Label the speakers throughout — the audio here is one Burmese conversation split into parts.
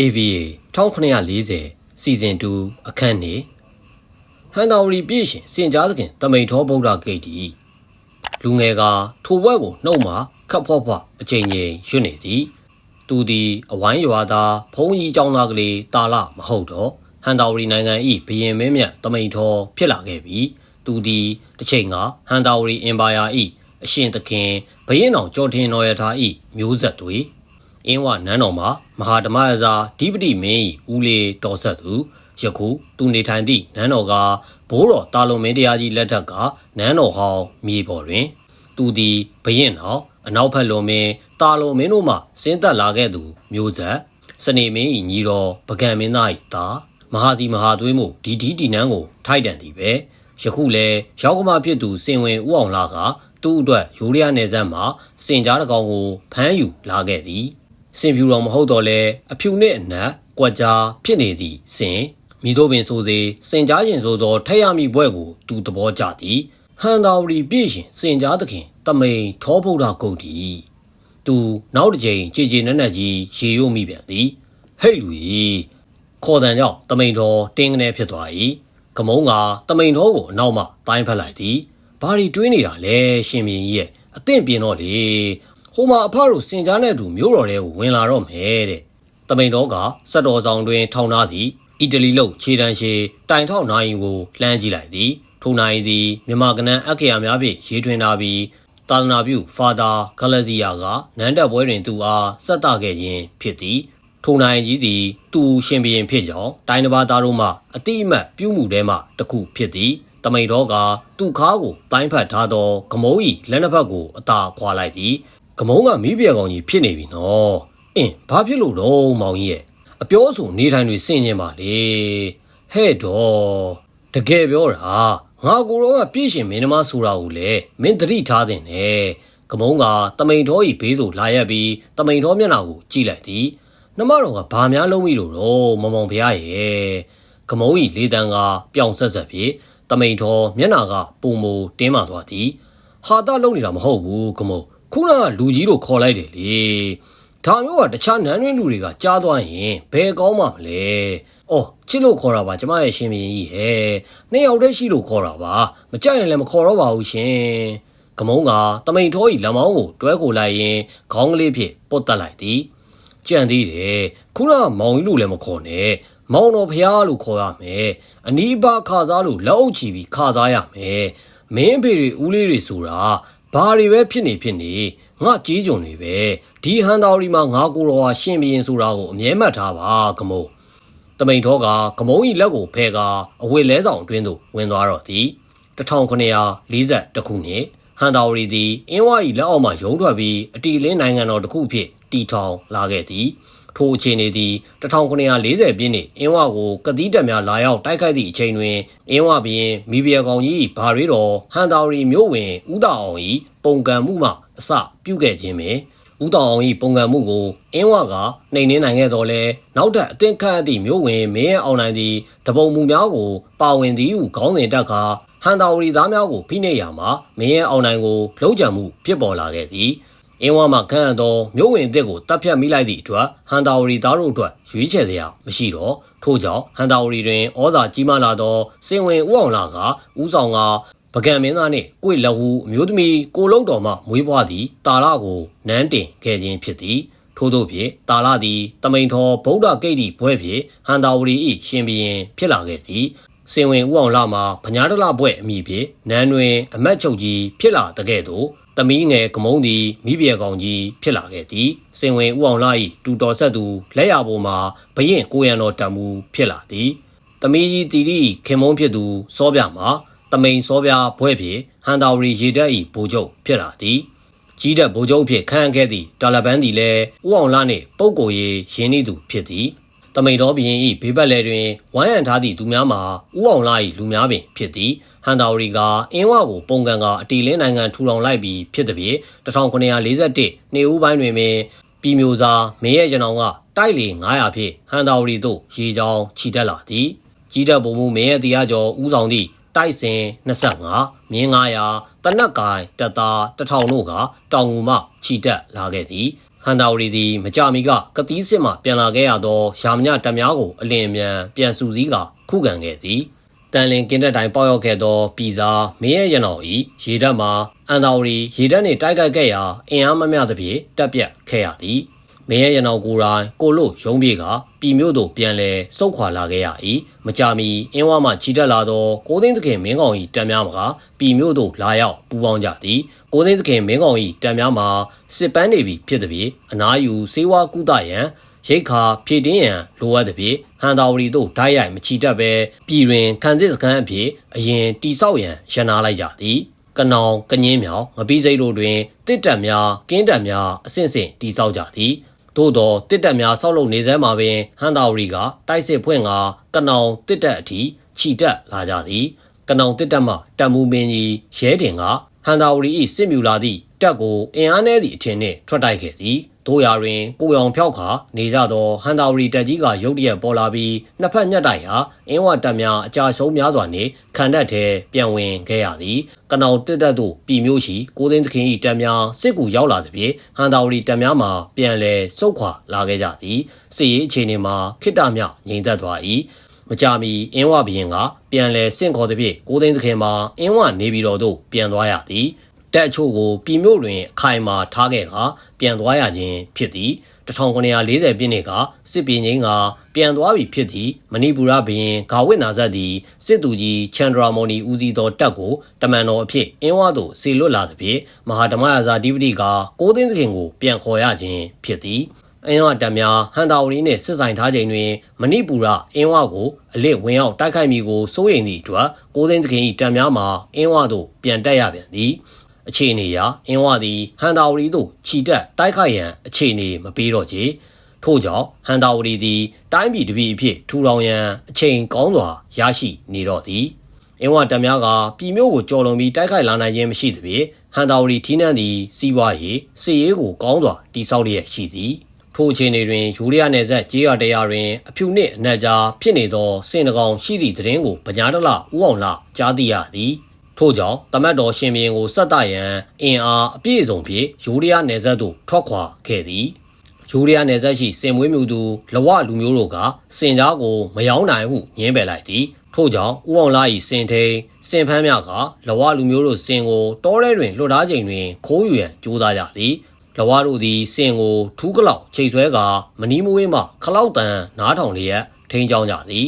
Speaker 1: AVA 1940စီဇန်2အခန်းနေဟန်တာဝရီပြည့်ရှင်စင်ကြားသခင်တမိန်ထောဗုဒ္ဓဂိတ်တီလူငယ်ကထိုဘွက်ကိုနှုတ်မှခတ်ဖော့ဖော့အချိန်ချင်းရွတ်နေသည်သူသည်အဝိုင်းရွာသားဘုံကြီးကျောင်းသားကလေးတာလမဟုတ်တော့ဟန်တာဝရီနိုင်ငံ၏ဘရင်မင်းမြတ်တမိန်ထောဖြစ်လာခဲ့ပြီးသူသည်တစ်ချိန်ကဟန်တာဝရီအင်ပါယာ၏အရှင်သခင်ဘရင်တော်ကျော်ထင်တော်ရထား၏မျိုးဆက်တွေ အင်းဝနန်းတော်မှာမဟာဓမ္မရာဇာဓိပတိမင်း၏ဦးလေးတော်ဆက်သူယခုသူနေထိုင်သည့်နန်းတော်ကဘိုးတော်တာလုံမင်းတရားကြီးလက်ထက်ကနန်းတော်ဟောင်းမြေပေါ်တွင် သူသည်ဘရင်တော်အနောက်ဘက်လွန်မင်းတာလုံမင်းတို့မှဆင်းသက်လာခဲ့သူမျိုးဆက်စနေမင်း၏ညီတော်ပကံမင်းသား၏သားမဟာစီမဟာသွေးမှုဒီဒီတီနန်းကိုထိုက်တန်သည်ပဲယခုလဲရောက်ကမဖြစ်သူစင်ဝင်ဦးအောင်လာကသူ့အတွက်ယူရီးယားနယ်စပ်မှာစင်ကြားတကောင်ကိုဖမ်းယူလာခဲ့သည် စင်ဖြူတော်မဟုတ်တော့လဲအဖြူနှင့်အနက်ကွက်ကြားဖြစ်နေသည့်စင်မိတို့ပင်ဆိုစေစင်ကြားရင်ဆိုသောထက်ရမိဘွဲ့ကိုသူသဘောကျသည်ဟန်တာဝရီပြည့်ရှင်စင်ကြားသခင်တမိန်ထောဗုဒ္ဓဂုတ်တီသူနောက်တစ်ကြိမ်ခြေခြေနက်နက်ကြီးရေရုံမိပြန်သည်ဟဲ့လူကြီးခေါ်တန်ကြောင့်တမိန်တော်တင်းကနေဖြစ်သွား၏ကမုံကတမိန်တော်ကိုအနောက်မှတိုင်းဖက်လိုက်သည်ဘာရီတွေးနေတာလဲရှင်မြင်းကြီးရဲ့အသင့်ပြင်းတော့လေ ဟိုမှာအဖတို့စင်ကြားနဲ့အတူမျိုးတော်တဲ့ကိုဝင်လာတော့မယ်တဲ့တမိန်တော်ကစက်တော်ဆောင်တွင်ထောင်ထားသည့်အီတလီလုတ်ခြေတန်းရှိတိုင်ထောက်နိုင်ကိုလှမ်းကြည့်လိုက်သည်ထိုနိုင်သည်မြန်မာကနန်းအက္ခရာများဖြင့်ရေးထွင်ထားပြီးသာသနာပြုဖာသာဂလဇီယာကနန်းတက်ပွဲတွင်သူအားဆက်တခဲ့ခြင်းဖြစ်သည်ထိုနိုင်ကြီးသည်သူရှင်ဘရင်ဖြစ်ကြောင်းတိုင်းတစ်ပါးသားတို့မှအတိအမှတ်ပြုမှုထဲမှတစ်ခုဖြစ်သည်တမိန်တော်ကသူ့ခါကိုတိုင်းဖတ်ထားသောဂမုံး၏လက်နှစ်ဖက်ကိုအသာခွာလိုက်သည် ဂမုံးကမိပြေကောင်ကြီးဖြစ်နေပြီနော်အင်းဘာဖြစ်လို့တော့မောင်ကြီးရဲ့အပြောဆိုနေထိုင်တွေစင်ကျင်ပါလေဟဲ့တော့တကယ်ပြောတာငါကိုယ်တော့ကပြည့်ရှင်မင်းနှမဆိုတာကိုလေမင်းသတိထားတဲ့နဲ့ကမုံးကတမိန်တော်ဤဘေးသို့လာရက်ပြီးတမိန်တော်မျက်နှာကိုကြည့်လိုက်သည်နှမတော်ကဘာများလုံးမိလို့တော့မမောင်ဖရားရဲ့ကမုံးဤလေးတန်းကပြောင်ဆက်ဆက်ဖြစ်တမိန်တော်မျက်နှာကပုံမူတင်းမာသွားသည်ဟာတာလုံးနေတာမဟုတ်ဘူးကမုံ ခုနကလူကြီးတို့ခေါ်လိုက်တယ်လေဒါမျိုးကတခြားနန်းတွင်းလူတွေကကြားသွားရင်ဘယ်ကောင်းမှမလဲ။အော်ချစ်လို့ခေါ်တာပါကျမရဲ့ရှင်မင်းကြီးဟဲ့။နှစ်ယောက်တည်းရှိလို့ခေါ်တာပါ။မကြိုက်ရင်လည်းမခေါ်တော့ပါဘူးရှင်။ကမုံကတမိန်ထောဤလက်မောင်းကိုတွဲခိုလိုက်ရင်ခေါင်းကလေးဖြင့်ပုတ်တက်လိုက်သည်။ကြံသေးတယ်။ခုနကမောင်ကြီးလို့လည်းမခေါ်နဲ့။မောင်တော်ဖျားလို့ခေါ်ရမယ်။အနီးပါခါစားလို့လက်အုပ်ချီပြီးခါစားရမယ်။မင်းအဖေတွေဦးလေးတွေဆိုတာ ဘာတွေပဲဖြစ်နေဖြစ်နေငါကြီးကြုံတွေပဲဒီဟန်တော်ရီမှာငါကိုတော်ဟာရှင်ဘရင်ဆိုတာကိုအမြဲမှတ်ထားပါကမုံတမိန်တော်ကကမုံဤလက်ကိုဖဲကအဝတ်လဲဆောင်အတွင်းသို့ဝင်သွားတော့သည်1940ခုနှစ်ဟန်တော်ရီသည်အင်းဝါဤလက်အောက်မှရုံးထွက်ပြီးအတီလင်းနိုင်ငံတော်တစ်ခုဖြစ်တည်ထောင်လာခဲ့သည် ထိုအခြေအနေသည်1940ပြည့်နှစ်အင်းဝကိုကတိတက်များလာရောက်တိုက်ခိုက်သည့်အချိန်တွင်အင်းဝဘရင်မိဘရကောင်ကြီးဘာရီတော်ဟန်တော်ရီမြို့ဝင်ဦးတာအောင်၏ပုံကံမှုမှအစပြုခဲ့ခြင်းပင်ဦးတောင်အောင်၏ပုံကံမှုကိုအင်းဝကနှိမ်နှင်းနိုင်ခဲ့တော်လဲနောက်ထပ်အသင်ခန့်သည့်မျိုးဝင်မင်းရဲ့အောင်နိုင်သည့်တပုံမူများကိုပါဝင်သည်ဟုခေါင်းစဉ်တက်ခါဟန်တာဝရီသားများကိုဖိနှိပ်ရာမှာမင်းရဲ့အောင်နိုင်ကိုလုံးကြံမှုဖြစ်ပေါ်လာခဲ့သည် အင်းဝမှာခန့်အပ်သောမျိုးဝင်အစ်ကိုတပ်ဖြတ်မိလိုက်သည့်အတွက်ဟန်တာဝရီသားတို့အတွက်ရွေးချယ်စရာမရှိတော့ထို့ကြောင့်ဟန်တာဝရီတွင်ဩဇာကြီးမားလာသောစင်ဝင်ဦးအောင်လာကဦးဆောင်ကပကံမင်းသားနှင့်ကိုယ်လဟူအမျိုးသမီးကိုလုံးတော်မှမွေးဖွားသည့်တာလကိုနန်းတင်ခဲ့ခြင်းဖြစ်သည်ထို့သောဖြင့်တာလသည်တမိန်ထောဗုဒ္ဓဂိတ်၏ဘွဲ့ဖြင့်ဟန်တာဝရီ၏ရှင်ဘီရင်ဖြစ်လာခဲ့သည်စင်ဝင်ဦးအောင်လာမှာဗညာတလဘွဲ့အမိဖြင့်နန်းတွင်အမတ်ချုပ်ကြီးဖြစ်လာတကဲ့သို့ တမီးငယ်ကမုံသည်မိပြေကောင်ကြီးဖြစ်လာခဲ့သည်စင်ဝင်ဦးအောင်လာ၏တူတော်ဆက်သူလက်ရပေါ်မှာဘရင်ကိုရံတော်တံမူဖြစ်လာသည်တမီးကြီးတီရီခင်မုံဖြစ်သူစောပြမှာတမိန်စောပြဘွဲ့ဖြင့်ဟန်တာဝရီရေတက်၏ဘိုးချုပ်ဖြစ်လာသည်ကြီးတဲ့ဘိုးချုပ်ဖြစ်ခန့်ခဲ့သည့်တာလဘန်သည်လည်းဦးအောင်လာနှင့်ပုပ်ကိုရီရင်းနှီးသူဖြစ်သည် တမိန်တော်ဘရင်၏ဘေးပတ်လဲတွင်ဝိုင်းရန်ထားသည့်သူများမှာဦးအောင်လာ၏လူများပင်ဖြစ်သည်ဟန်တာဝရီကအင်းဝကိုပုံကန်ကအတီလင်းနိုင်ငံထူထောင်လိုက်ပြီးဖြစ်သည်ဖြင့်1941နေဦးပိုင်းတွင်ပင်ပြည်မျိုးစားမင်းရဲ့ကျွန်တော်ကတိုက်လေ900ဖြင့်ဟန်တာဝရီသို့ရေချောင်းခြိတက်လာသည်ကြီးတဲ့ဘုံမူမင်းရဲ့တရားကျော်ဦးဆောင်သည့်တိုက်စင်25မြင်း900တနက်ကိုင်တပ်သား1000တို့ကတောင်ငူမှခြိတက်လာခဲ့သည် ဟန်တာဝရီသည်မကြမီကကတိးစစ်မှပြန်လာခဲ့ရသောရာမညတပ်များကိုအလင်းအမြန်ပြန်စုစည်းကခုခံခဲ့သည်တန်လင်ကင်းတဲ့တိုင်ပေါရောက်ခဲ့သောပြည်စာမင်းရဲ့ရနောင်ဤရေတပ်မှာအန်တာဝရီရေတပ်နှင့်တိုက်ခိုက်ခဲ့ရာအင်အားမမျှသဖြင့်တပ်ပြတ်ခဲ့ရသည် မင်းရဲ့ရနောင်ကိုယ်တိုင်ကိုလို့ရုံးပြေကပြည်မြို့သို့ပြန်လဲစုတ်ခွာလာခဲ့ရ၏မကြမီအင်းဝမှချီတက်လာသောကိုသိန်းသခင်မင်းကောင်၏တပ်များမှာပြည်မြို့သို့လာရောက်ပူးပေါင်းကြသည်ကိုသိန်းသခင်မင်းကောင်၏တပ်များမှာစစ်ပန်းနေပြီဖြစ်သည်ဖြင့်အနားယူစေဝါကုသရန်ရိတ်ခါဖြည့်တင်းရန်လိုအပ်သည်ဖြင့်ဟန်တာဝရီတို့ဓာတ်ရိုက်မချီတက်ပဲပြည်တွင်ခံစစ်စခန်းအဖြစ်အရင်တိဆောက်ရန်ရန်နာလိုက်ကြသည်ကနောင်ကငင်းမြောင်ငပီးစိတ်တို့တွင်တစ်တက်များကင်းတက်များအဆင့်ဆင့်တိဆောက်ကြသည် သို့သောတစ်တက်များဆောက်လုပ်နေစဲမှာပင်ဟန်တာဝရီကတိုက်စစ်ဖွင့်ကကနောင်တစ်တက်အထိခြိတက်လာကြသည်ကနောင်တစ်တက်မှတက်မှုမင်းကြီးရဲတင်ကဟန်တာဝရီ၏စစ်မြူလာသည့်တက်ကိုအင်အားနည်းသည့်အထင်နှင့်ထွက်တိုက်ခဲ့သည် တို့ရာတွင်ကိုရောင်ဖြောက်ခါနေကြသောဟန်တာဝရီတက်ကြီးကရုတ်တရက်ပေါ်လာပြီးနှစ်ဖက်ညက်တိုက်ဟာအင်းဝတက်များအကြာရှုံးများစွာနှင့်ခံတက်ထဲပြန်ဝင်ခဲ့ရသည်ကနောင်တက်တက်တို့ပြည်မျိုးရှိကိုသိန်းသခင်၏တက်များစစ်ကူရောက်လာသဖြင့်ဟန်တာဝရီတက်များမှာပြန်လဲစုတ်ခွာလာခဲ့ကြသည်စစ်ရေးအခြေအနေမှာခိတ္တမြငြိမ်သက်သွား၏မကြမီအင်းဝဘရင်ကပြန်လဲစင့်ခေါ်သည်ဖြင့်ကိုသိန်းသခင်မှာအင်းဝနေပြည်တော်သို့ပြန်သွားရသည် တက်အချို့ကိုပြည်မြို့တွင်အခိုင်မာထားခဲ့ကပြန်သွားရခြင်းဖြစ်သည်1940ပြည့်နှစ်ကစစ်ပြေငိမ့်ကပြန်သွားပြီဖြစ်သည့်မဏိပူရဘရင်ဂါဝိနာဇတ်သည်စစ်သူကြီးချန်ဒရာမော်နီဦးစီးသောတပ်ကိုတမန်တော်အဖြစ်အင်းဝသို့ဆေလွတ်လာသဖြင့်မဟာဓမ္မရာဇာဓိပတိကကိုသိန်းသခင်ကိုပြန်ခေါ်ရခြင်းဖြစ်သည်အင်းဝတပ်များဟန်တာဝရီနှင့်စစ်ဆိုင်ထားချိန်တွင်မဏိပူရအင်းဝကိုအလစ်ဝင်ရောက်တိုက်ခိုက်မိကိုစိုးရိမ်သည့်အတွက်ကိုသိန်းသခင်၏တပ်များမှာအင်းဝသို့ပြန်တက်ရပြန်သည် အခြေအနေအရအင်းဝသည်ဟန်တာဝရီသို့ခြိတက်တိုက်ခိုက်ရန်အခြေအနေမပေးတော့ချေထို့ကြောင့်ဟန်တာဝရီသည် တိုင်းပြည်တစ်ပြည်အဖြစ်ထူထောင်ရန်အချိန်ကောင်းစွာရရှိနေတော့သည်အင်းဝတပ်များကပြည်မျိုးကိုကြော်လွန်ပြီးတိုက်ခိုက်လာနိုင်ခြင်းမရှိသဖြင့်ဟန်တာဝရီထီးနှံသည်စီးပွားရေးစစ်ရေးကိုကောင်းစွာတိစောက်လျက်ရှိသည်ထိုအခြေအနေတွင်ယူရီးယားနယ်စပ်ကြေးရတရားတွင်အဖြူနှင့်အနက်ကြားဖြစ်နေသောစင်တကောင်ရှိသည့်သတင်းကိုပညာတလဥအောင်လကြားသိရသည် ထို့ကြောင့်တမတ်တော်ရှင်ဘီရင်ကိုဆက်တရန်အင်အားအပြည့်အစုံဖြင့်ယူရီးယားနယ်စပ်သို့ထွက်ခွာခဲ့သည်ယူရီးယားနယ်စပ်ရှိစင်မွေးမြူသူလဝလူမျိုးတို့ကစင်ကြားကိုမယောင်းနိုင်ဟုညင်းပယ်လိုက်သည်ထို့ကြောင့်ဦးအောင်လာ၏စင်ထိန်စင်ဖန်းများကလဝလူမျိုးတို့စင်ကိုတောထဲတွင်လွှတ်ထားချိန်တွင်ခိုးယူရန်ကြိုးစားကြသည်လဝတို့သည်စင်ကိုထူးကလောက်ချိန်ဆွဲကမနီးမဝေးမှခလောက်တန်နားထောင်လျက်ထိန်းချောင်းကြသည်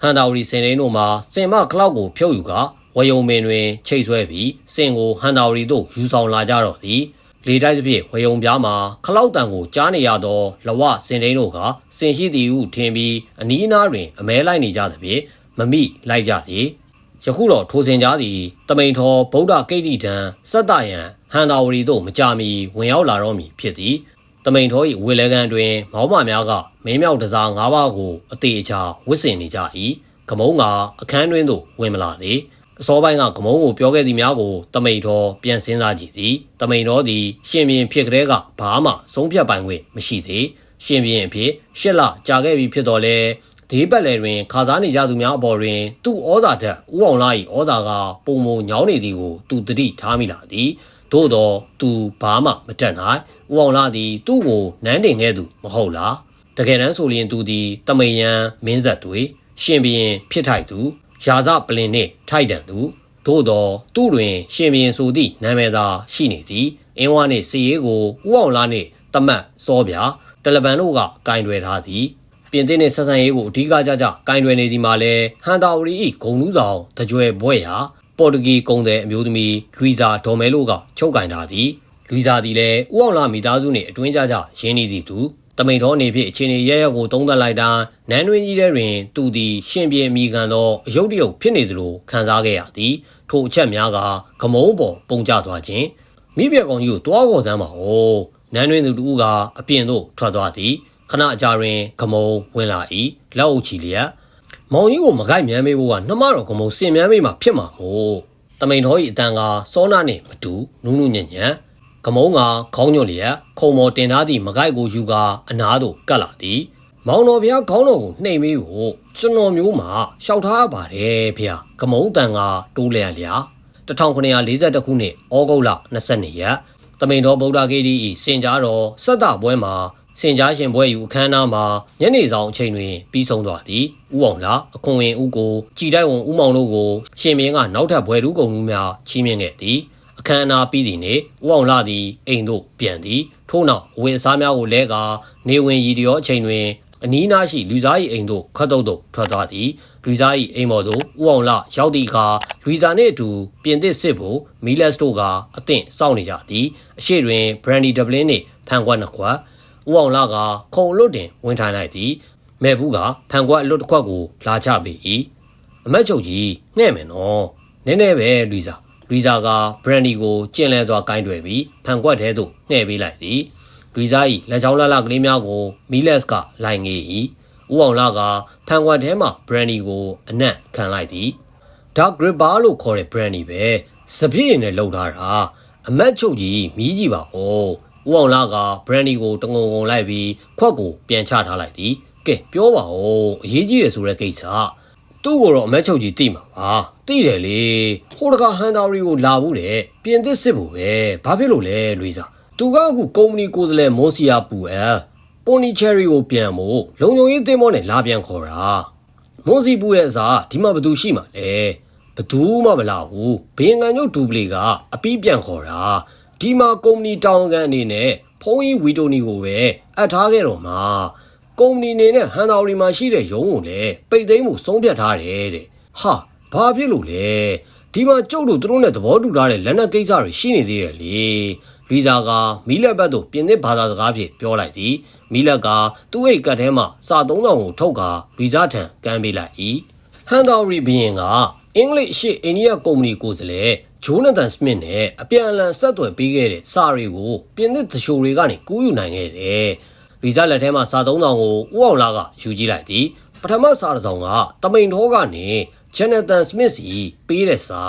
Speaker 1: ဟန်တာဝရီစင်ရင်းတို့မှာစင်မခလောက်ကိုဖြုတ်ယူက ဝယုံပင်တွင်ချိတ်ဆွဲပြီးစင်ကိုဟန်တာဝရီတို့ယူဆောင်လာကြတော့သည်လေတိုက်သဖြင့်ဝယုံပြားမှာခလောက်တန်ကိုကြားနေရသောလဝစင်တိန်တို့ကစင်ရှိသည်ဟုထင်ပြီးအနီးအနားတွင်အမဲလိုက်နေကြသဖြင့်မမိလိုက်ကြသည်ယခုတော့ထိုစင်ကြားသည်တမိန်ထောဗုဒ္ဓကိဋ္တိတံစတ္တယံဟန်တာဝရီတို့မကြမီဝင်ရောက်လာတော့မည်ဖြစ်သည်တမိန်ထော၏ဝေလဲကန်တွင်မောင်းမများကမင်းမြောက်တစား၅ပါးကိုအသေးအချာဝစ်စင်နေကြ၏ကမုံကအခန်းတွင်သို့ဝင်မလာသေး အစောပိုင်းကကမုံကိုပြောခဲ့သည်များကိုတမိန်တော်ပြန်စင်းစားကြည့်သည်တမိန်တော်သည်ရှင်ပြင်းဖြစ်ကလေးကဘာမှဆုံးဖြတ်ပိုင်ခွင့်မရှိသေးရှင်ပြင်းအဖြစ်ရှစ်လကြာခဲ့ပြီဖြစ်တော်လဲဒေးပတ်လည်တွင်ခါစားနေကြသူများအပေါ်တွင်သူ့ဩဇာတက်ဥအောင်လာ၏ဩဇာကပုံမညောင်းနေသည်ကိုသူတတိထားမိလာသည်သို့တော့သူဘာမှမတက်နိုင်ဥအောင်လာသည်သူ့ကိုနန်းတင်ခဲ့သူမဟုတ်လားတကယ်တမ်းဆိုရင်သူသည်တမိန်ရန်မင်းဆက်တွေရှင်ပြင်းဖြစ်ထိုက်သူ ရာဇပလင်နှင့်ထိုက်တန်သူသို့သောသူတွင်ရှင်ဘရင်ဆိုသည့်နာမည်သာရှိနေသည်အင်းဝါနှင့်စီရေးကိုဥအောင်လာနှင့်တမတ်စောပြတလပန်တို့ကကင်တွယ်ထားသည်ပြင်သစ်နှင့်ဆက်ဆံရေးကိုအဓိကကြကြကင်တွယ်နေသည်မှာလဲဟန်တာဝရီ၏ဂုံလူးဆောင်တကြွယ်ဘွဲ့ရာပေါ်တူဂီကုံတဲ့အမျိုးသမီးလူီဇာဒေါ်မဲလိုကချုပ်ကင်ထားသည်လူီဇာသည်လည်းဥအောင်လာမိသားစုနှင့်အတွင်းကြကြရင်းနေသည်သူ တမိန်တော်နေဖြင့်အခြေအနေရရကိုသုံးသပ်လိုက်တာနန်းတွင်ကြီးထဲတွင် သူသည်ရှင်ပြေမိခံသောအယုတ်တရုတ်ဖြစ်နေသလိုခံစားခဲ့ရသည်ထိုအချက်များကဂမုံပေါ်ပုံကျသွားခြင်းမိဘကောင်ကြီးကိုတွားခေါ်စမ်းပါဦးနန်းတွင်သူတူကအပြင်သို့ထွက်သွားသည်ခဏအကြာတွင်ဂမုံဝင်လာ၏လက်အုပ်ချီလျက်မောင်ကြီးကိုမကိုက်မြမ်းမေးဖို့ကနှမတော်ဂမုံစင်မြမ်းမေးမှဖြစ်မှာမို့တမိန်တော်၏အတန်ကစောနာနှင့်မတူနူးနူးညံ့ညံ့ ကမုံကခေါင်းညွတ်လျက်ခုံမော်တင်ထားသည့်မကိုက်ကိုယူကာအနားသို့ကတ်လာသည်မောင်တော်ဘုရားခေါင်းတော်ကိုနှိမ်မေးဖို့ကျွန်တော်မျိုးမှာရှောက်ထားပါတယ်ဖေ။ကမုံတန်ကတိုးလျက်လျာ1942ခုနှစ်ဩဂုတ်လ22ရက်တမိန်တော်ဗုဒ္ဓဂေဒီဤစင်ကြားတော်စက်တပွဲမှာစင်ကြားရှင်ပွဲယူအခမ်းအနားမှာညနေဆောင်အချိန်တွင်ပြီးဆုံးသွားသည်ဥအောင်လာအခွန်ဝင်ဦးကိုကြည်တိုက်ဝန်ဦးမောင်တို့ကိုရှင်မင်းကနောက်ထပ်ပွဲလူကုန်မှုများချီးမြှင့်ခဲ့သည် အခမ်းအနားပြီးသည့်နေ့ဦးအောင်လာသည်အိမ်သို့ပြန်သည်ထို့နောက်အဝင်အစားများကိုလဲကနေဝင်ရီတရောအချိန်တွင်အနီးနားရှိလူစား၏အိမ်သို့ခတ်တုတ်တုတ်ထွက်သွားသည်လူစား၏အိမ်ပေါ်သို့ဦးအောင်လာရောက်သည့်အခါလူစားနှင့်အတူပြင်သစ်စစ်ဖို့မီလက်စတို့ကအသင့်စောင့်နေကြသည်အရှိတွင်ဘရန်ဒီဒပလင်းနှင့်ဖန်ကွက်နှစ်ခွက်ဦးအောင်လာကခုံလွတ်တင်ဝင်ထိုင်လိုက်သည်မဲ့ဘူးကဖန်ကွက်အလွတ်တစ်ခွက်ကိုလာချပေ၏အမတ်ချုပ်ကြီးငှဲ့မယ်နော်နည်းနည်းပဲလူစား လူစားကဘရန်ဒီကိုကျင်လည်စွာကင်တွယ်ပြီးဖန်ကွက်ထဲသို့နှဲ့ပေးလိုက်သည်လူစား၏လက်ချောင်းလှလှကလေးများကိုမီလက်စ်ကလိုက်ငေး၏ဦးအောင်လာကဖန်ကွက်ထဲမှဘရန်ဒီကိုအနက်ခံလိုက်သည် Dark Ripper လို့ခေါ်တဲ့ brandy ပဲစပြည့်နဲ့လှုပ်ထားတာအမတ်ချုပ်ကြီးမီးကြီးပါဟောဦးအောင်လာက brandy ကိုတငုံငုံလိုက်ပြီးခွက်ကိုပြန်ချထားလိုက်သည်ကဲပြောပါဦးအရေးကြီးတယ်ဆိုတဲ့ကိစ္စ သူ့ကိုတော့အမတ်ချုပ်ကြီးသိမှာပါသိတယ်လေဟိုတကဟန်တာရီကိုလာဘူးတဲ့ပြင်သစ်စစ်ဖို့ပဲဘာဖြစ်လို့လဲလွေးစာသူကအခုကုမ္ပဏီကိုယ်စားလှယ်မော်စီယာပူအယ်ပိုနီချယ်ရီကိုပြန်ဖို့လုံခြုံရေးတင်းမောနဲ့လာပြန်ခေါ်တာမွန်စီပူရဲ့အစားဒီမှာဘယ်သူရှိမှာလဲဘသူမှမလာဘူးဘေးငံညုတ်ဒူပလီကအပီးပြန်ခေါ်တာဒီမှာကုမ္ပဏီတောင်းကန်အနေနဲ့ဖုန်းကြီးဝီတိုနီကိုပဲအပ်ထားခဲ့တော့မှာ ကုမ္ပဏီအနေနဲ့ဟန်တော်ရီမှာရှိတဲ့ရုံးကိုလည်းပိတ်သိမ်းမှုဆုံးဖြတ်ထားတယ်တဲ့ဟာဘာဖြစ်လို့လဲဒီမှာကျုပ်တို့သူတို့နဲ့သဘောတူထားတဲ့လက်နက်ကိစ္စတွေရှိနေသေးတယ်လေဗီဇာကမီလက်ဘတ်တို့ပြင်သစ်ဘာသာစကားဖြင့်ပြောလိုက်သည်မီလက်ကသူ့အိတ်ကတ်ထဲမှစာသုံးဆောင်ကိုထုတ်ကာဗီဇာထံကမ်းပေးလိုက်၏ဟန်တော်ရီဘီယင်ကအင်္ဂလိပ်အရှိအိန္ဒိယကုမ္ပဏီကိုယ်စားလှယ်ဂျိုနသန်စမစ်နဲ့အပြန်အလှန်ဆက်သွယ်ပေးခဲ့တဲ့စာတွေကိုပြင်သစ်သရှိုတွေကနေကူးယူနိုင်ခဲ့တယ်။ ဗီဇလက်ထဲမှာစာသုံးဆောင်ကိုဦးအောင်လာကယူကြည့်လိုက်သည်။ပထမစာတစ်စောင်ကတမိန်ထောကနေဂျန်နသန်စမစ်စီပေးတဲ့စာ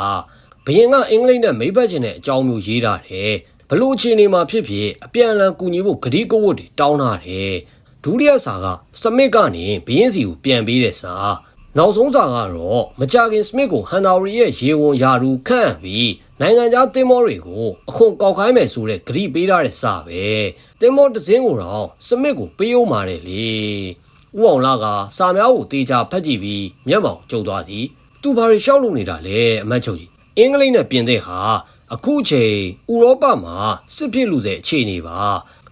Speaker 1: ဘယင်ကအင်္ဂလိပ်နဲ့မိဘချင်းတဲ့အကြောင်းမျိုးရေးထားတယ်။ဘလို့အခြေအနေမှာဖြစ်ဖြစ်အပြန်အလှန်ကူညီဖို့ဂရီးကိုဝတ်တွေတောင်းထားတယ်။ဒုတိယစာကစမစ်ကနေဘယင်စီကိုပြန်ပေးတဲ့စာနောက်ဆုံးစာကတော့မကြခင်စမစ်ကိုဟန်တာရီရဲ့ရေဝန်ယာရူခန့်ပြီး နိုင်ငံခြားတင်မောတွေကိုအခွန်ကောက်ခိုင်းမယ်ဆိုတဲ့ဂရိပေးထားတဲ့စာပဲတင်မောတစ်စင်းကိုတော့စမစ်ကိုပေးအောင်ပါတယ်လေဥအောင်လာကစာများကိုတေချာဖတ်ကြည့်ပြီးမျက်မှောင်ကျုံသွားသည်သူဘာတွေရှောက်လို့နေတာလဲအမတ်ချုပ်ကြီးအင်္ဂလိပ်နဲ့ပြင်သစ်ဟာအခုချိန်ဥရောပမှာစစ်ဖြစ်လူစေအခြေအနေပါ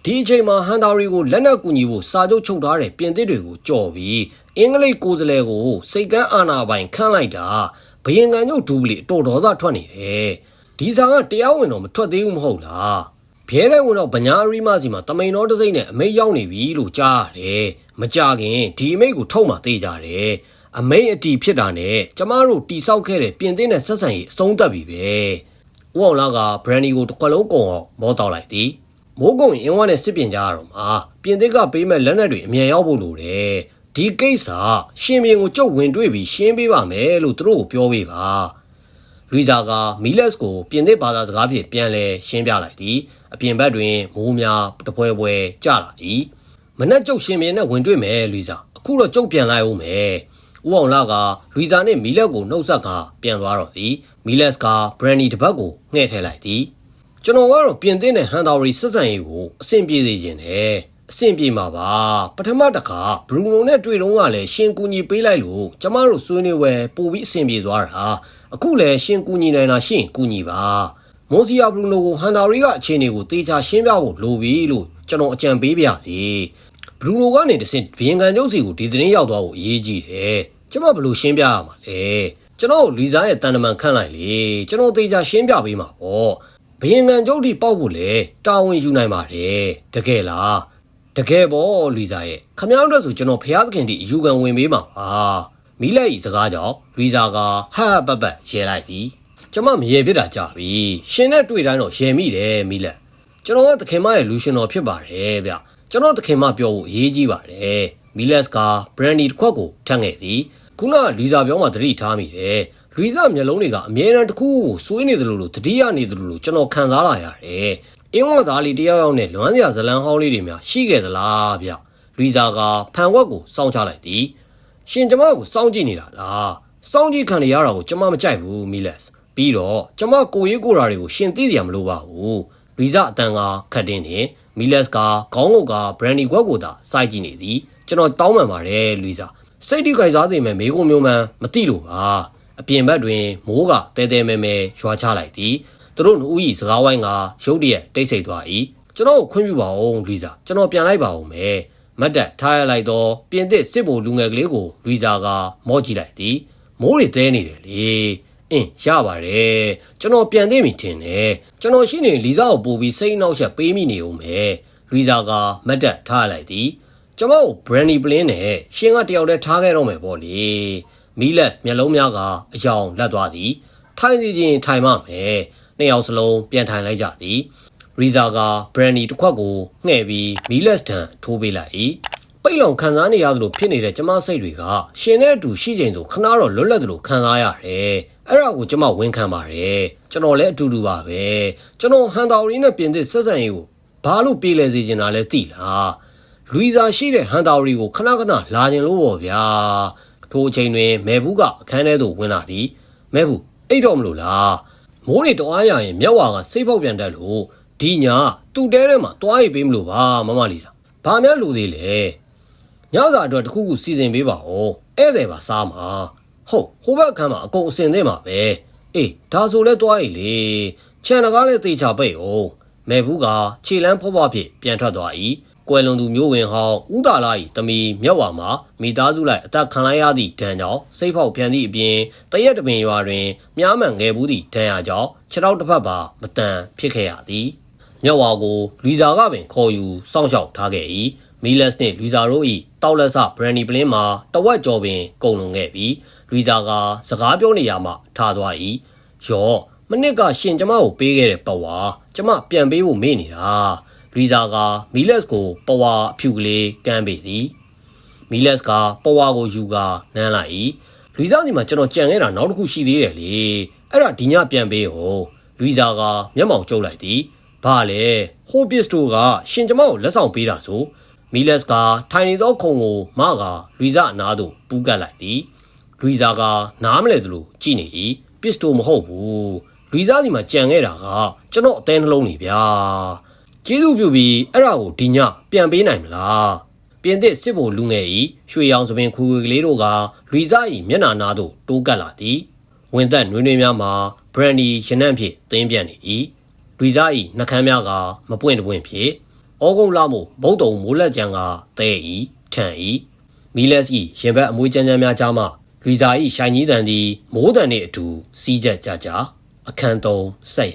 Speaker 1: ဒီအချိန်မှာဟန်တာရီကိုလက်နက်ကူညီဖို့စာချုပ်ချုပ်ထားတဲ့ပြင်သစ်တွေကိုကြော်ပြီးအင်္ဂလိပ်ကိုယ်စားလှယ်ကိုစိတ်ကန်းအာဏာပိုင်ခန့်လိုက်တာဘယင်ကန်ညုတ်ဒူပလီအတော်ဒေါသထွက်နေတယ် ဒီစာကတရားဝင်တော့မထွက်သေးဘူးမဟုတ်လားဘဲတဲ့ဝင်တော့ဗညာရီမစီမှာတမိန်တော်တစိမ့်နဲ့အမိတ်ရောက်နေပြီလို့ကြားရတယ်မကြခင်ဒီအမိတ်ကိုထုတ်မှသိကြတယ်အမိတ်အတီဖြစ်တာနဲ့ကျမတို့တီဆောက်ခဲ့တဲ့ပြင်သစ်နဲ့ဆက်ဆံရေးအဆုံးသတ်ပြီပဲဦးအောင်လာကဘရန်ဒီကိုတစ်ခွက်လုံးကုံအောင်မောတောက်လိုက်သည်မိုးကုံအင်းဝါနဲ့စစ်ပြင်ကြရတော့မှာပြင်သစ်ကပေးမဲ့လက်နက်တွေအမြန်ရောက်ဖို့လိုတယ်ဒီကိစ္စရှင်မြင်းကိုကြုတ်ဝင်တွေ့ပြီးရှင်းပေးပါမယ်လို့သူတို့ကိုပြောပေးပါ ရီဇာကမီလက်စ်ကိုပြင်သစ်ဘာသာစကားဖြင့်ပြန်လဲရှင်းပြလိုက်သည်အပြင်ဘက်တွင်မိုးများတပွဲပွဲကျလာ၏မနက်ကျုပ်ရှင်မြင်းနဲ့ဝင်တွေ့မယ်ရီဇာအခုတော့ကျုပ်ပြန်လိုက်အောင်မယ်ဦးအောင်လာကရီဇာနဲ့မီလက်ကိုနှုတ်ဆက်ကပြန်သွားတော့သည်မီလက်ကဘရန်နီတစ်ပတ်ကိုငှဲ့ထည့်လိုက်သည်ကျွန်တော်ကတော့ပြင်သစ်နဲ့ဟန်တာရီဆက်ဆံရေးကိုအဆင်ပြေစေခြင်းနဲ့အဆင်ပြေမှာပါပထမတစ်ခါဘရူနိုနဲ့တွေ့တော့ကလည်းရှင်ကူညီပေးလိုက်လို့ကျမတို့ဆွေးနွေးဝယ်ပို့ပြီးအဆင်ပြေသွားတာ အခုလည်းရှင်ကူညီနိုင်တာရှင်ကူညီပါမိုစီယာဘရူနိုကိုဟန်တာရီကအခြေအနေကိုတေချာရှင်းပြဖို့လိုပြီလို့ကျွန်တော်အကြံပေးပါစီဘရူနိုကနေတဆင့်ဘီယင်ကန်ကျုပ်စီကိုဒီသတင်းရောက်သွားဖို့အရေးကြီးတယ်ကျမဘယ်လိုရှင်းပြရမှာလဲကျွန်တော်လီဇာရဲ့တန်တမန်ခန့်လိုက်လေကျွန်တော်တေချာရှင်းပြပေးမှာပေါ့ဘယင်ငံကျုပ်တိပေါက်ဖို့လေတာဝန်ယူနိုင်ပါတယ်တကယ်လားတကယ်ပေါ့လီဇာရဲ့ခမောင်းအတွက်ဆိုကျွန်တော်ဖះသခင်တိအယူခံဝင်ပေးမှာပါ မီလက်ဤစကားကြောင့်လီဇာကဟဟပပရဲလိုက်သည်ကျမမရေပြစ်တာကြပြီရှင်နဲ့တွေ့တိုင်းတော့ရဲမိတယ်မီလက်ကျွန်တော်ကသခင်မရဲ့လူရှင်တော်ဖြစ်ပါတယ်ဗျကျွန်တော်သခင်မပြောဖို့အရေးကြီးပါတယ်မီလက်ကဘရန်ဒီတစ်ခွက်ကိုထပ်ငယ်သည်ခုနလီဇာပြောမှတတိထားမိတယ်လူစမျက်လုံးတွေကအမြဲတမ်းတစ်ခုကိုစွေးနေတယ်လို့လို့တတိယနေတယ်လို့ကျွန်တော်ခံစားလာရတယ်။အင်းဝသားလေးတယောက်ယောက်နဲ့လွမ်းစရာဇလန်းဟောင်းလေးတွေများရှိခဲ့သလားဗျ။လူစာကဖန်ဝက်ကိုစောင့်ချလိုက်သည်။ ရှင်ကျမကိုစောင့်ကြည့်နေတာလား။စောင့်ကြည့်ခံရတာကိုကျမမကြိုက်ဘူးမီလက်စ်။ပြီးတော့ကျမကိုရေးကိုရာတွေကိုရှင်သိစရာမလိုပါဘူး။ရီဇအတန်ကခတ်တင်းနေမီလက်စ်ကခေါင်းငုတ်ကဘရန်ဒီခွက်ကိုသာစိုက်ကြည့်နေသည်ကျွန်တော်တောင်းပန်ပါတယ်လူစာစိတ်တိကြိုက်စားသိမယ်မေကုံမျိုးမှန်မသိလို့ပါအပြင်ဘက်တွင်မိုးကတဲတဲမဲမဲရွာချလိုက်သည်သူတို့နှစ်ဦးဤစကားဝိုင်းကရုတ်တရက်တိတ်ဆိတ်သွား၏ကျွန်တော်ကိုခွင့်ပြုပါဦးလူစာကျွန်တော်ပြန်လိုက်ပါဦးမယ် မတ်တက်ထားရလိုက်တော့ပြင်သစ်စစ်ဘိုလူငယ်ကလေးကိုလူစာကမော့ကြည့်လိုက်သည်မိုးတွေတဲနေတယ်လေအင်းရပါတယ်ကျွန်တော်ပြန်သိပြီထင်တယ်ကျွန်တော်ရှိနေလီစာကိုပို့ပြီးစိတ်အနှောက်အယှက်ပေးမိနေဦးမယ်လီစာကမတ်တက်ထားလိုက်သည်ကျွန်တော်ဘရန်နီပလင်းနဲ့ရှင်ကတယောက်တည်းထားခဲ့တော့မယ်ပေါ့လေမီလက်မျက်လုံးများကအယောင်လက်သွားသည်ထိုင်စီချင်းထိုင်မှမယ်နှစ်ယောက်စလုံးပြန်ထိုင်လိုက်ကြသည် ရီဇာကဘရန်နီတစ်ခွက်ကိုငှဲ့ပြီးမီလက်တန်ထိုးပေးလိုက်၏ပိတ်လောင်ခံစားနေရသလိုဖြစ်နေတဲ့ကျမစိတ်တွေကရှင်နဲ့အတူရှိချိန်ဆိုခဏတော့လွတ်လပ်သလိုခံစားရတယ်အဲ့ဒါကိုကျမဝန်ခံပါတယ်ကျွန်တော်လည်းအတူတူပါပဲကျွန်တော်ဟန်တော်ရီနဲ့ပြင်သစ်ဆက်ဆံရေးကိုဘာလို့ပြေးလဲစေချင်တာလဲသိလားလူီဇာရှိတဲ့ဟန်တော်ရီကိုခဏခဏလာခြင်းလို့ပေါ့ဗျာထိုအချိန်တွင်မဲဘူးကအခန်းထဲသို့ဝင်လာသည်မဲဘူးအိတ်တော့မလို့လားမိုးတွေတောင်းအားရရင်မျက်ဝါကစိတ်ပေါက်ပြန်တတ်လို့ ဒီညာသူ့တဲထဲမှာတွားရိပ်ပေးမလို့ပါမမလီစာဘာများလူသေးလဲညစာအတွက်တခုခုစီစဉ်ပေးပါဦးဧည့်သည်ပါစားမှာဟုတ်ဟိုဘက်အခန်းမှာအကုန်အစင်သင့်ပါပဲအေးဒါဆိုလဲတွားရိပ်လေခြံတကားလည်းတေချာပိတ်အောင်မဲဘူးကခြေလန်းဖောဖောဖြစ်ပြန်ထွက်သွား၏ကွယ်လွန်သူမျိုးဝင်ဟောင်းဥဒါလာ၏တမီမြက်ဝါမှာမိသားစုလိုက်အသက်ခံလိုက်ရသည့်ဒဏ်ကြောင့်စိတ်ဖောက်ပြန်သည့်အပြင်တရက်တပင်ရွာတွင်မြားမှန်ငယ်ဘူးသည့်ဒဏ်ရာကြောင့်ခြေထောက်တစ်ဖက်ပါမတန်ဖြစ်ခဲ့ရသည် မြက်ဝါကိုလူစာကပင်ခေါ်ယူစောင့်ရှောက်ထားခဲ့၏မီလက်စ်နှင့်လူစာတို့၏တောက်လက်ဆဘရန်နီပလင်းမှာတဝက်ကျော်ပင်ကုန်လွန်ခဲ့ပြီးလူစာကစကားပြောနေရမှထားသွား၏ယော့မနစ်ကရှင်ကျမကိုပေးခဲ့တဲ့ပဝါကျမပြန်ပေးဖို့မေ့နေတာရီဇာကမီလက်စ်ကိုပဝါအဖြူကလေးကမ်းပေးသည်မီလက်စ်ကပဝါကိုယူကာနမ်းလိုက်၏ရီဇာစီမှာကျွန်တော်ကြံခဲ့တာနောက်တစ်ခုရှိသေးတယ်လေအဲ့ဒါဒီညပြန်ပေးဟောရီဇာကမျက်မှောင်ကျုပ်လိုက်သည် ဘာလဲဟိုပစ္စတိုကရှင်ကျမကိုလက်ဆောင်ပေးတာဆိုမီလက်စ်ကထိုင်နေသောခုံကိုမကရီဇာအနားသို့ပူးကပ်လိုက်သည်ရီဇာကနားမလဲသလိုကြည့်နေ၏ပစ္စတိုမဟုတ်ဘူးရီဇာစီမှာကြံခဲ့တာကကျွန်တော်အသေးနှလုံးနေဗျာကျေးဇူးပြုပြီးအဲ့ဒါကိုဒီညပြန်ပေးနိုင်မလားပြင်သစ်စစ်ဘိုလူငယ်ဤရွှေရောင်သပင်ခူခွေကလေးတို့ကရီဇာဤမျက်နာနာသို့တိုးကပ်လာသည်ဝင်သက်နွေးနွေးများမှာဘရန်ဒီရနံ့ဖြင့်သင်းပြန့်နေ၏ ရီဇာဤနှကမ်းများကမပွင့်တပွင့်ဖြစ်ဩဂုတ်လမို့ဘုတ်တုံမိုးလက်ကြံကတဲဤထန်ဤမီလက်စ်ဤရင်ဘတ်အမွေးကြမ်းကြမ်းများကြားမှရီဇာဤရှိုင်ကြီးတန်သည်မိုးတန်နှင့်အတူစီးကြကြကြအခန်းသုံးဆက်ရ